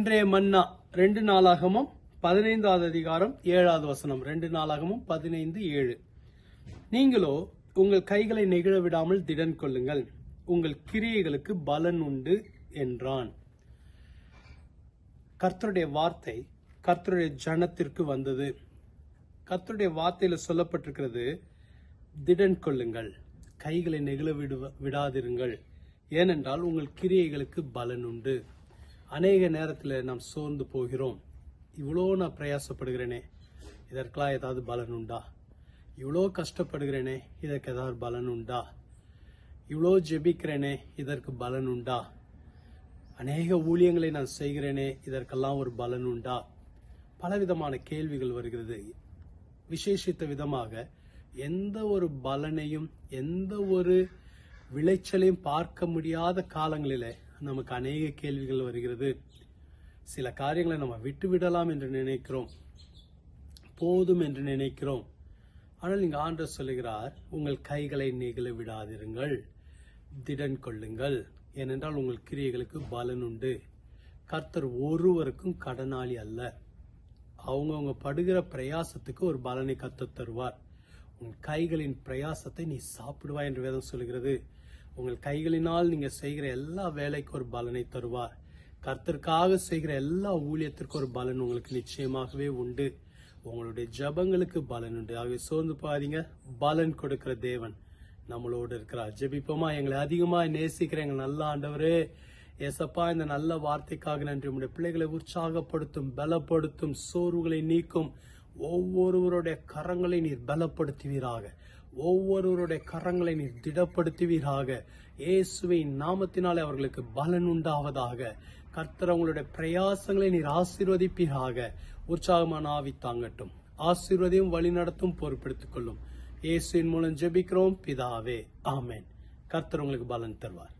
இன்றைய மன்னா ரெண்டு நாளாகமும் பதினைந்தாவது அதிகாரம் ஏழாவது வசனம் ரெண்டு நாளாகமும் பதினைந்து ஏழு. நீங்களோ உங்கள் கைகளை நெகிழ விடாமல் திடன் கொள்ளுங்கள். உங்கள் கிரியைகளுக்கு பலன் உண்டு என்றான். கர்த்தருடைய வார்த்தை கர்த்தருடைய ஜனத்திற்கு வந்தது. கர்த்தருடைய வார்த்தையில் சொல்லப்பட்டிருக்கிறது திடன் கொள்ளுங்கள். கைகளை நெகிழ விடுவ விடாதிருங்கள். ஏனென்றால் உங்கள் கிரியைகளுக்கு பலன் உண்டு. அநேக நேரத்தில் நாம் சோர்ந்து போகிறோம். இவ்வளோ நான் பிரயாசப்படுகிறேனே. இதற்கெல்லாம் ஏதாவது பலன் உண்டா? இவ்வளோ கஷ்டப்படுகிறேனே இதற்கு ஏதாவது பலன் உண்டா? இவ்வளோ ஜெபிக்கிறேனே இதற்கு பலன் உண்டா? அநேக ஊழியங்களை நான் செய்கிறேனே இதற்கெல்லாம் ஒரு பலன் உண்டா? பலவிதமான கேள்விகள் வருகிறது. விசேஷித்த விதமாக எந்த ஒரு பலனையும் எந்த ஒரு விளைச்சலையும் பார்க்க முடியாத காலங்களில் நமக்கு அநேக கேள்விகள் வருகிறது. சில காரியங்களை நம்ம விட்டு விடலாம் என்று நினைக்கிறோம். போதும் என்று நினைக்கிறோம். ஆனால் இங்க ஆண்டர் சொல்லுகிறார் உங்கள் கைகளை நெகிழ விடாதிருங்கள். திடன் கொள்ளுங்கள். ஏனென்றால் உங்கள் கிரியைகளுக்கு பலன் உண்டு. கர்த்தர் ஒருவருக்கும் கடனாளி அல்ல. அவங்கவுங்க படுகிற பிரயாசத்துக்கு ஒரு பலனை கத்த தருவார். உன் கைகளின் பிரயாசத்தை நீ சாப்பிடுவாய் என்று வேதம் சொல்கிறது உங்கள் கைகளினால் நீங்கள் செய்கிற எல்லா வேலைக்கும் ஒரு பலனை தருவார். கர்த்தருக்காக செய்கிற எல்லா ஊழியத்திற்கும் ஒரு பலன் உங்களுக்கு நிச்சயமாகவே உண்டு. உங்களுடைய ஜபங்களுக்கு பலன் உண்டு. ஆகவே சோர்ந்து பாருங்க பலன் கொடுக்கிற தேவன் நம்மளோடு இருக்கிறார். ஜெபிப்போமா? எங்களை அதிகமாக நேசிக்கிற எங்கள் நல்ல ஆண்டவரே. ஏசப்பா இந்த நல்ல வார்த்தைக்காக நன்றி. உங்களுடைய பிள்ளைகளை உற்சாகப்படுத்தும் பலப்படுத்தும் சோர்வுகளை நீக்கும் ஒவ்வொருவருடைய கரங்களை நீர் பலப்படுத்துவீராக. ஒவ்வொருவருடைய கரங்களை நீர் திடப்படுத்துவீராக. இயேசுவின் நாமத்தினாலே அவர்களுக்கு பலன் உண்டாவதாக. கர்த்தர் அவங்களுடைய பிரயாசங்களை நீர் ஆசீர்வதிப்பீராக. உற்சாகமான ஆவி தாங்கட்டும். ஆசீர்வதியும் வழிநடத்தும் பொறுப்பெடுத்துக் கொள்ளும் இயேசுவின் மூலம் ஜெபிக்கிறோம். பிதாவே ஆமேன். கர்த்தர் உங்களுக்கு பலன் தருவார்.